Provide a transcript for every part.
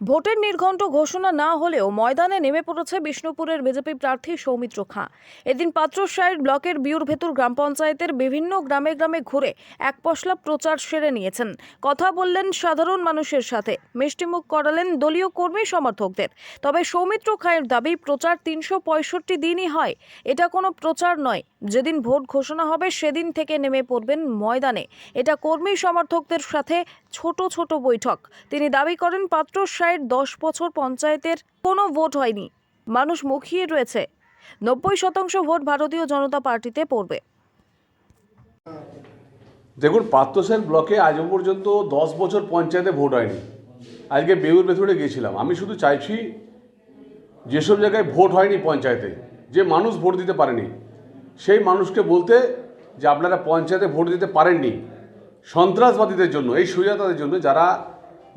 ভোটের নির্ঘণ্ট ঘোষণা না হলেও ময়দানে নেমে পড়েছে বিষ্ণুপুরের বিজেপি প্রার্থী সৌমিত্র খাঁ। এদিন পাত্রসাহের ব্লকের বিউর ভেতুর গ্রাম পঞ্চায়েতের বিভিন্ন গ্রামে গ্রামে ঘুরে এক পশলা প্রচার সেরে নিয়েছেন। কথা বললেন সাধারণ মানুষের সাথে। মিষ্টিমুখ করালেন দলীয় কর্মী সমর্থকদের। তবে সৌমিত্র খাঁয়ের দাবি, প্রচার তিনশো পঁয়ষট্টি দিনই হয়। এটা কোনো প্রচার নয়। যেদিন ভোট ঘোষণা হবে, সেদিন থেকে নেমে পড়বেন ময়দানে। এটা কর্মী সমর্থকদের সাথে ছোট ছোট বৈঠক। তিনি দাবি করেন পাত্রসাহের দশ বছর পঞ্চায়েতের কোনো ভোট হয়নি। মানুষ মুখিয়ে রয়েছে। নব্বই শতাংশ ভোট ভারতীয় জনতা পার্টিতে পড়বে। দেখুন পাত্রসেন ব্লকে আজও পর্যন্ত দশ বছর পঞ্চায়েতে ভোট হয়নি। আজকে বেউর ভেতরে গিয়েছিলাম। আমি শুধু চাইছি যেসব জায়গায় ভোট হয়নি পঞ্চায়েতে, যে মানুষ ভোট দিতে পারেনি, সেই মানুষকে বলতে যে আপনারা পঞ্চায়েতে ভোট দিতে পারেননি। সন্ত্রাসবাদীদের জন্য, এই সুজাতাদের জন্য যারা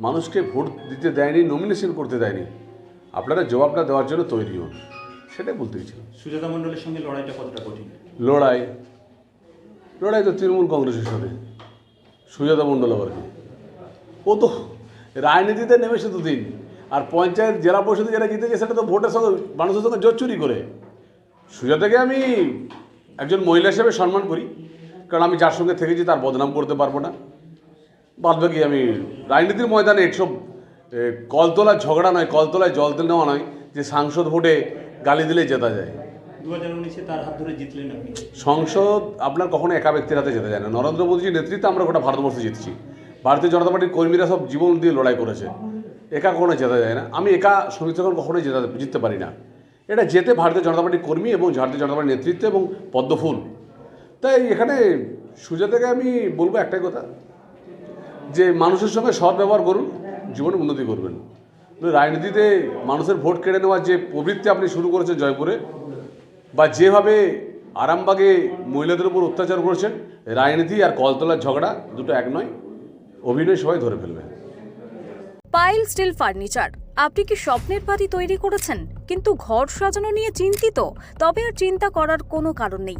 মানুষকে ভোট দিতে দেয়নি নমিনেশন করতে দেয়নি। আপনারা জবাবটা দেওয়ার জন্য তৈরি হন। সেটাই বলতে গেছিলাম সুজাতা মণ্ডলের সঙ্গে লড়াইটা কতটা কঠিন? লড়াই। লড়াই তো তৃণমূল কংগ্রেসের সাথে। সুজাতা মণ্ডল আবার কি? ও তো রাজনীতিতে নেমেছে দুদিন। আর পঞ্চায়েত জেলা পরিষদে যারা জিতেছে সেটা তো ভোটের সঙ্গে মানুষের সঙ্গে জোর চুরি করে। সুজাতাকে আমি একজন মহিলা হিসেবে সম্মান করি। কারণ আমি যার সঙ্গে থেকেছি তার বদনাম করতে পারব না। বাদ বাকি আমি রাজনীতির ময়দানে এসব কলতলার ঝগড়া নয় কলতলায় জল তেল নেওয়া নয় যে সাংসদ ভোটে গালি দিলে জেতা যায়। সংসদ আপনার কখনো একা ব্যক্তির হাতে যেতে যায় না। নরেন্দ্র মোদীজির নেতৃত্বে আমরা গোটা ভারতবর্ষে জিতছি। ভারতীয় জনতা পার্টির কর্মীরা সব জীবন দিয়ে লড়াই করেছে। একা কখনো জেতা যায় না। আমি একা সমিতিগণ কখনোই জেতা জিততে পারি না। এটা যেতে ভারতীয় জনতা পার্টির কর্মী এবং ভারতীয় জনতা পার্টির নেতৃত্ব এবং পদ্মফুল। তাই এখানে সুজাতাকে আমি বলব একটাই কথা যে মানুষের সঙ্গে সৎ ব্যবহার করুন, জীবনে উন্নতি করবেন। রাজনীতিতে মানুষের ভোট কেড়ে নেওয়ার যে প্রবৃত্তি আপনি শুরু করেছেন জয়পুরে, বা যেভাবে আরামবাগে মহিলাদের উপর অত্যাচার করেছেন, রাজনীতি আর কলতলার ঝগড়া দুটো এক নয়, অভিনয় সবাই ধরে ফেলবে। পাইল স্টিল ফার্নিচার। আপনি কি স্বপ্নের বাড়ি তৈরি করেছেন? কিন্তু ঘর সাজানো নিয়ে চিন্তিত, তবে আর চিন্তা করার কোনো কারণ নেই।